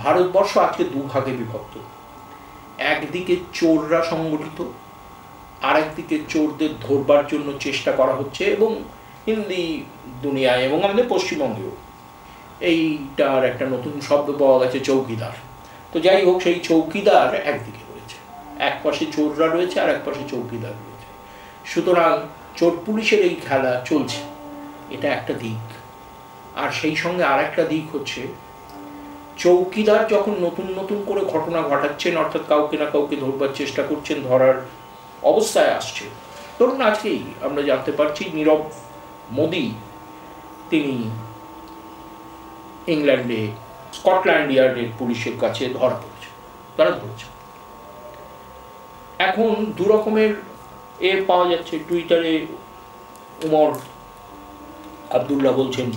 ভারতবর্ষ আজকে দুভাগে বিভক্ত। একদিকে চোররা সংগঠিত, আরেকদিকে চোরদের ধরবার জন্য চেষ্টা করা হচ্ছে এবং হিন্দি দুনিয়ায় এবং আমাদের পশ্চিমবঙ্গেও। এইটার একটা নতুন শব্দ পাওয়া গেছে চৌকিদার। তো যাই হোক, সেই চৌকিদার একদিকে রয়েছে। এক পাশে চোররা রয়েছে, আর এক পাশে চৌকিদার রয়েছে। সুতরাং চোর পুলিশের এই খেলা চলছে। এটা একটা দিক। আর সেই সঙ্গে আর একটা দিক হচ্ছে চৌকিদার যখন নতুন নতুন করে ঘটনা ঘটাচ্ছেন, অর্থাৎ কাউকে না কাউকে ধরবার চেষ্টা করছেন, ধরার অবস্থায় আসছে। ধরুন আজকেই আমরা জানতে পারছি, নীরব মোদি, তিনি ইংল্যান্ডে, স্কটল্যান্ড ইয়ার্ডের পুলিশের কাছে ধরা পড়েছে তারা ধরেছে এখন দু রকমের এ পাওয়া যাচ্ছে। টুইটারে উমর আবদুল্লাহ বলছেন,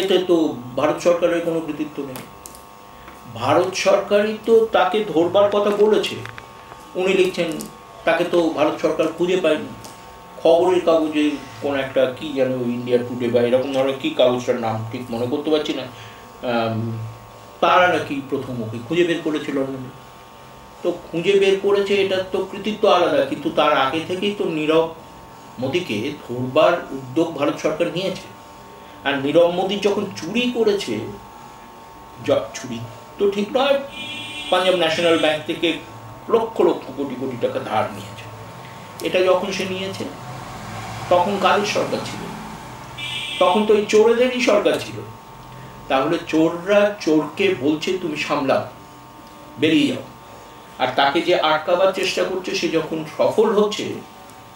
এতে তো ভারত সরকারের কোনো কৃতিত্ব নেই। ভারত সরকারই তো তাকে ধরবার কথা বলেছে। উনি লিখছেন, তাকে তো ভারত সরকার খুঁজে পায়নি। খবরের কাগজে কোন একটা কি যেন ইন্ডিয়া টুডে বা এরকম ধরনের কী কাগজটার নাম ঠিক মনে করতে পারছি না। তারা নাকি প্রথম ওকে খুঁজে বের করেছিল তো খুঁজে বের করেছে এটার তো কৃতিত্ব আলাদা, কিন্তু তার আগে থেকেই তো নীরব মোদীকে ধরবার উদ্যোগ ভারত সরকার নিয়েছে। আর নীরব মোদী যখন চুরি করেছে চুরি তো ঠিক নয়, পাঞ্জাব ন্যাশনাল ব্যাংক থেকে লক্ষ লক্ষ কোটি কোটি টাকা ধার নিয়েছে। এটা যখন সে নিয়েছে, তখন কাদের সরকার ছিল? তখন তো এই চোরেদেরই সরকার ছিল। তাহলে চোররা চোরকে বলছে, তুমি সামলাও, বেরিয়ে যাও। আর তাকে যে আটকাবার চেষ্টা করছে, সে যখন সফল হচ্ছে,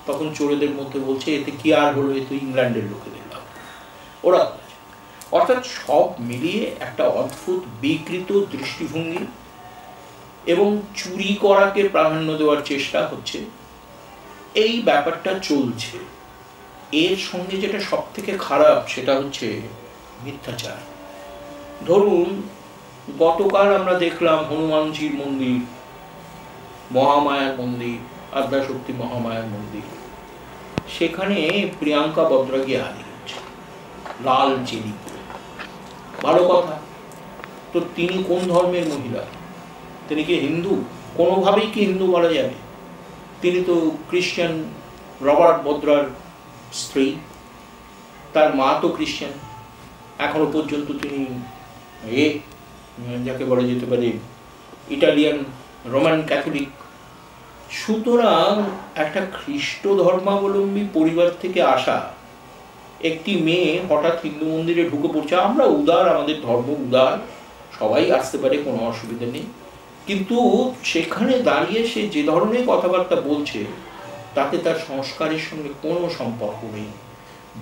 তখন চোরেদের মধ্যে বলছে, এতে কি আর হলো? এ তো ইংল্যান্ডের লোকেদের ওরা। অর্থাৎ সব মিলিয়ে একটা অদ্ভুত বিকৃত দৃষ্টিভঙ্গি এবং চুরি করাকে প্রাধান্য দেওয়ার চেষ্টা হচ্ছে। এই ব্যাপারটা চলছে। এর সঙ্গে যেটা সব থেকে খারাপ সেটা হচ্ছে মিথ্যাচার। ধরুন, গতকাল আমরা দেখলাম হনুমানজির মন্দির, মহামায়ার মন্দির, আদ্যাশক্তি মহামায়ার মন্দির। সেখানে প্রিয়াঙ্কা বদ্রা গিয়ে হাজির লাল চেলি পরে। ভালো কথা। তো তিনি কোন ধর্মের মহিলা? তিনি কি হিন্দু? কোনোভাবেই কি হিন্দু বলা যাবে? তিনি তো খ্রিস্টান রবার্ট বদ্রার স্ত্রী। তার মা তো খ্রিস্টান। এখনও পর্যন্ত তিনি এ, যাকে বলা যেতে পারে, ইটালিয়ান রোমান ক্যাথলিক। সুতরাং একটা খ্রিস্ট ধর্মাবলম্বী পরিবার থেকে আসা একটি মেয়ে হঠাৎ হিন্দু মন্দিরে ঢুকে পড়ছে। আমরা উদার, আমাদের ধর্ম উদার। সবাই আসতে পারে, কোনো অসুবিধা নেই। কিন্তু সেখানে দাঁড়িয়ে সে যে ধরনের কথাবার্তা বলছে, তাতে তার সংস্কারের সঙ্গে কোনো সম্পর্ক নেই।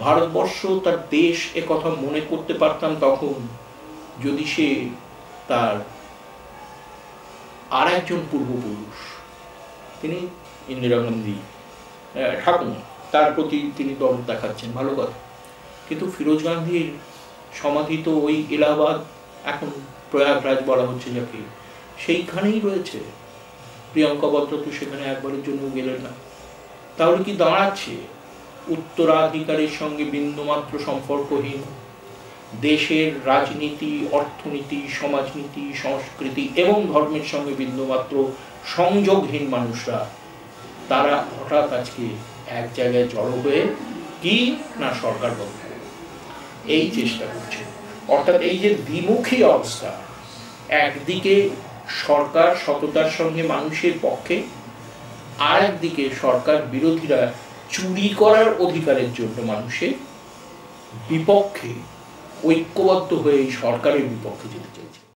ভারতবর্ষ, তার দেশ এ কথা মনে করতে পারতাম তখন, যদি সে তার আর একজন পূর্বপুরুষ, তিনি ইন্দিরা গান্ধী ঠাকুর, তার প্রতি তিনি দরদ দেখাচ্ছেন। ভালো কথা। কিন্তু ফিরোজ গান্ধীর সমাধি তো ওই এলাহাবাদ, এখন প্রয়াগরাজ বলা হচ্ছে যাকে, সেইখানেই রয়েছে। প্রিয়ঙ্কা বদ্র তো সেখানে একবারের জন্য গেলেন না। তাহলে কি দাঁড়াচ্ছে? উত্তরাধিকারের সঙ্গে বিন্দুমাত্র সম্পর্কহীন। দেশের রাজনীতি, অর্থনীতি, সমাজনীতি, সংস্কৃতি এবং ধর্মের সঙ্গে বিন্দুমাত্র সংযোগহীন মানুষরা, তারা হঠাৎ আজকে এক জায়গায় জড়ো হয়ে কি না সরকার করবে। এই চেষ্টা করছে। অর্থাৎ এই যে দ্বিমুখী অবস্থা, একদিকে সরকার সততার সঙ্গে মানুষের পক্ষে, আর একদিকে সরকার বিরোধীরা চুরি করার অধিকারের জন্য মানুষের বিপক্ষে ঐক্যবদ্ধ হয়ে সরকারের বিপক্ষে যেতে চাইছে।